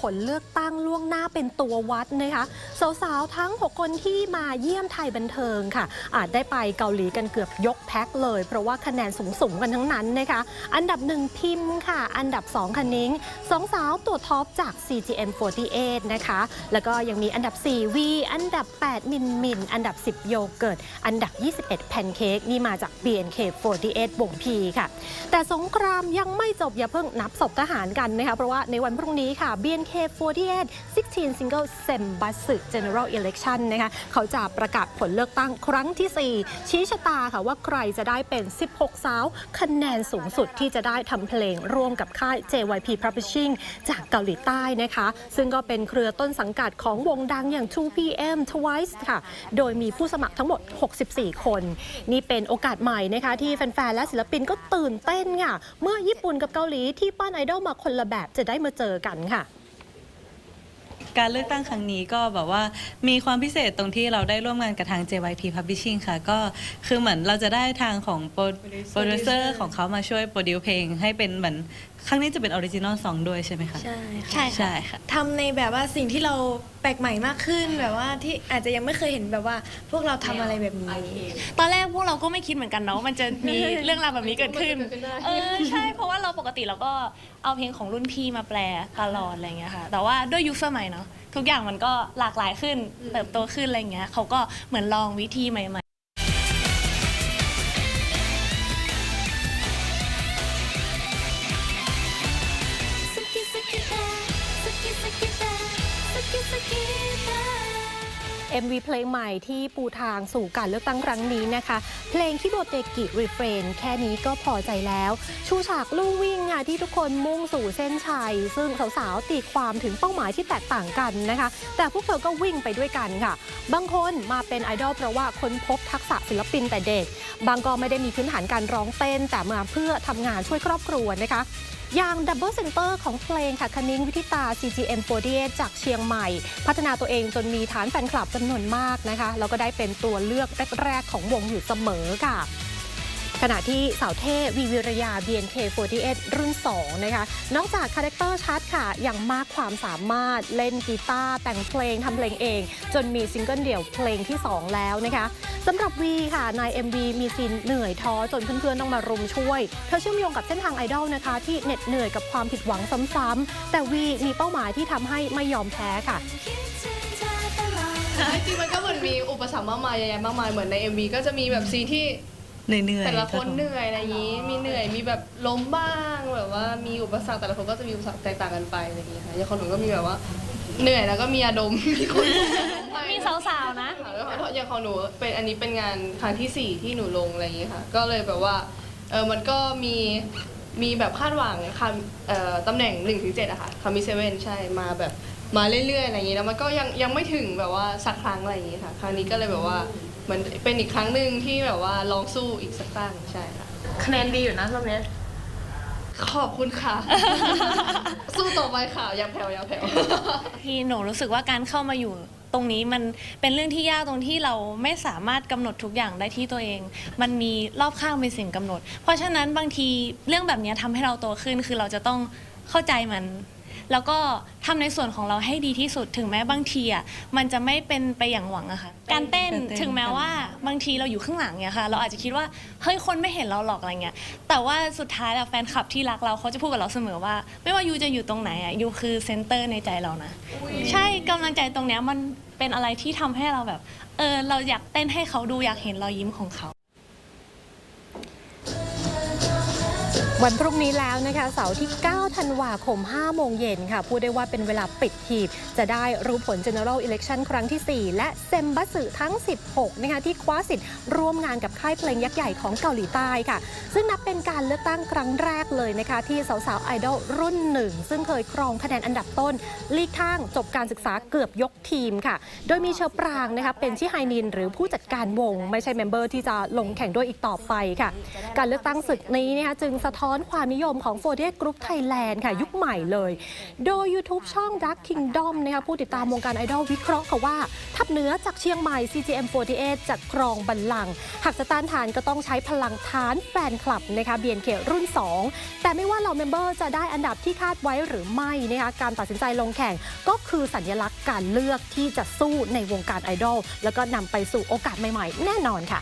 ผลเลือกตั้งล่วงหน้าเป็นตัววัดนะคะสาวๆทั้ง 6 คนที่มาเยี่ยมไทยบันเทิงค่ะ อาจได้ไปเกาหลีกันเกือบยกแพ็คเลย เพราะว่าคะแนนสูงๆกันทั้งนั้นนะคะ อันดับหนึ่งพิมพ์ค่ะ อันดับ 2คันนิ้งสองสาวตัวท็อปจาก CGM48 นะคะ แล้วก็ยังมีอันดับ 4 V อันดับ 8 มินมิน อันดับ 10 โยเกิร์ต อันดับ 21 แพนเค้กนี่มาจาก BNK48 วงพีค่ะ แต่สงครามยังไม่จบอย่าเพิ่งนับศพทหารกันนะคะ เพราะว่าในวันพรุ่งนี้ค่ะ BNK48 16 Single Sem b a s u General Election นะคะเขาจะประกาศผลเลือกตั้งครั้งที่ 4 ชี้ชะตาค่ะว่าใครจะได้เป็น 16 สาว คะแนนสูงสุดที่จะได้ทำเพลงร่วมกับค่าย JYP Publishing จากเกาหลีใต้นะคะ ซึ่งก็เป็นเครือต้นสังกัดของวงดังอย่าง 2PM Twice ค่ะ โดยมีผู้สมัครทั้งหมด 64 คน นี่เป็นโอกาสใหม่นะคะที่แฟนๆ และศิลปินก็ตื่นเต้นค่ะ เมื่อญี่ปุ่นกับเกาหลีที่ปั้นไอดอลมาคนละแบบจะได้มาเจอกันค่ะ การเลือกตั้งครั้งนี้ก็แบบว่ามีความพิเศษตรงที่เราได้ร่วมงานกับทาง JYP Publishing ค่ะ ก็คือเหมือนเราจะได้ทางของโปรโปรดิวเซอร์ของเขามาช่วยโปรดิวเพลงให้เป็นเหมือน ครั้งนี้จะเป็นออริจินอลซองด้วยใช่ไหมคะ ใช่ใช่ค่ะใช่ค่ะ ทำในแบบว่าสิ่งที่เราแปลกใหม่มากขึ้นแบบว่าที่อาจจะยังไม่เคยเห็นแบบว่าพวกเราทำอะไรแบบนี้ ตอนแรกพวกเราก็ไม่คิดเหมือนกันเนาะมันจะมี เรื่องราวแบบนี้เกิดขึ้น เออใช่เพราะว่าเราปกติเราก็เอาเพลงของรุ่นพี่มาแปลตลอดอะไรเงี้ยค่ะ แต่ว่าด้วยยุคสมัยเนาะทุกอย่างมันก็หลากหลายขึ้นเติบโตขึ้นอะไรเงี้ยเขาก็เหมือนลองวิธีใหม่ MV เพลงใหม่ที่ปูทางสู่การเลือกตั้งครั้งนี้นะคะ เพลงที่โบเตกิรีเฟรนแค่นี้ก็พอใจแล้ว ชูฉากลู่วิ่งอะที่ทุกคนมุ่งสู่เส้นชัย ซึ่งสาวๆตีความถึงเป้าหมายที่แตกต่างกันนะคะ แต่พวกเธอก็วิ่งไปด้วยกันค่ะ บางคนมาเป็นไอดอลเพราะว่าค้นพบทักษะศิลปินแต่เด็ก บางก็ไม่ได้มีพื้นฐานการร้องเต้น แต่มาเพื่อทำงานช่วยครอบครัวนะคะอย่างดับเบิลเซนเตอร์ของเพลงค่ะคณิ้งวิทิตา CGM48 จากเชียงใหม่ พัฒนาตัวเองจนมีฐานแฟนคลับจำำนวนมากนะคะแล้วก็ได้เป็นตัวเลือกแรก ๆ ของวงอยู่เสมอค่ะ ขณะที่สาวเท่วีวิรยา BNK48 รุ่น 2 นะคะ นอกจากคาแรคเตอร์ชัดค่ะ ยังมากความสามารถเล่นกีตาร์แต่งเพลงทำเพลงเอง จนมีซิงเกิลเดี่ยวเพลงที่ 2 แล้วนะคะสำหรับวีค่ะใน MV มีซีนเหนื่อยท้อจนเพื่อนๆ ต้องมารุมช่วย เธอเชื่อมโยงกับเส้นทางไอดอลนะคะ ที่เหน็ดเหนื่อยกับความผิดหวังซ้ำๆแต่วีมีเป้าหมายที่ทำให้ไม่ยอมแพ้ค่ะ จริงๆมันก็เหมือนมีอุปสรรคมากมายเยอะแยะมากมายเหมือนใน MV ก็จะมีแบบซีนที่เหนื่อยๆแต่ละคนรับผมเหนื่อยอะไรอย่างนี้ มีเหนื่อยมีแบบล้มบ้างแบบว่ามีอุปสรรคแต่ละคนก็จะมีอุปสรรคแตกต่างกันไปอะไรอย่างนี้ค่ะอย่างของหนูก็มีแบบว่า เหนื่อยแล้วก็มียาดมมีคนๆมีสาวๆนะค่ะแล้วอย่างของหนูเป็นอันนี้เป็นงานครั้งที่สี่ที่หนูลงอะไรอย่างนี้ค่ะ ก็เลยแบบว่าเออมันก็มีมีแบบคาดหวังคำเอ่อตำแหน่ง1นถึงเอะค่ะคามิเซเว่นใช่มาแบบ มาเรื่อยๆอะไรอย่างนี้แล้วมันก็ยังยังไม่ถึงแบบว่าสักครั้งอะไรอย่างนี้ค่ะ ครั้งนี้ก็เลยแบบว่าเหมือนเป็นอีกครั้งหนึ่งที่แบบว่าลองสู้อีกสักตั้งใช่ค่ะคะแนนดีอยู่นะรอบเนี้ยขอบคุณค่ะ สู้ต่อไปค่ะอย่าแผ่วอย่าแผ่วที่หนูรู้สึกว่าการเข้ามาอยู่ตรงนี้มันเป็นเรื่องที่ยากตรงที่เราไม่สามารถกำหนดทุกอย่างได้ที่ตัวเอง มันมีรอบข้างเป็นสิ่งกำหนด เพราะฉะนั้นบางทีเรื่องแบบนี้ทำให้เราโตขึ้นคือเราจะต้องเข้าใจมัน แล้วก็ทำในส่วนของเราให้ดีที่สุดถึงแม้บางทีอะมันจะไม่เป็นไปอย่างหวังอะค่ะการเต้นการเต้น ถึงแม้ว่าบางทีเราอยู่ข้างหลังเนี่ยค่ะ เราอาจจะคิดว่าเฮ้ยคนไม่เห็นเราหรอกอะไรเงี้ยแต่ว่าสุดท้ายแล้วแฟนคลับที่รักเราเขาจะพูดกับเราเสมอว่า ไม่ว่ายูจะอยู่ตรงไหนอะยูคือเซนเตอร์ในใจเรานะ ใช่กำลังใจตรงเนี้ยมันเป็นอะไรที่ทำให้เราแบบเออเราอยากเต้นให้เขาดูอยากเห็นรอยยิ้มของเขา วันพรุ่งนี้แล้วนะคะเสาร์ที่ 9 ธันวาคม 5 โมงเย็นค่ะ พูดได้ว่าเป็นเวลาปิดหีบ จะได้รู้ผล General Election ครั้งที่ 4 และเซมบัสึทั้ง 16 นะคะที่คว้าสิทธิ์ร่วมงานกับค่ายเพลงยักษ์ใหญ่ของเกาหลีใต้ค่ะ ซึ่งนับเป็นการเลือกตั้งครั้งแรกเลยนะคะ ที่สาวๆไอดอลรุ่นหนึ่ง ซึ่งเคยครองคะแนนอันดับต้น ลีกทางจบการศึกษาเกือบยกทีมค่ะ โดยมีเชอปรางนะคะเป็นชิไฮนิน หรือผู้จัดการวง ไม่ใช่เมมเบอร์ที่จะลงแข่งด้วยอีกต่อไปค่ะ การเลือกตั้งศึกนี้นะคะจึงสะท้อนอนความนิยมของ48 Group Thailand ค่ะ ยุคใหม่เลย โดย YouTube ช่อง Dark Kingdom นะคะผู้ติดตามวงการไอดอลวิเคราะห์ค่ะว่า ทัพเนื้อจากเชียงใหม่ CGM48 จะครองบัลลังก์หากจะต้านทานก็ต้องใช้พลังทานแฟนคลับนะคะ BNK รุ่น 2 แต่ไม่ว่าเหล่าเมมเบอร์จะได้อันดับที่คาดไว้หรือไม่นะคะการตัดสินใจลงแข่งก็คือสัญลักษณ์การเลือกที่จะสู้ในวงการไอดอลแล้วก็นำไปสู่โอกาสใหม่ ๆ แน่นอนค่ะ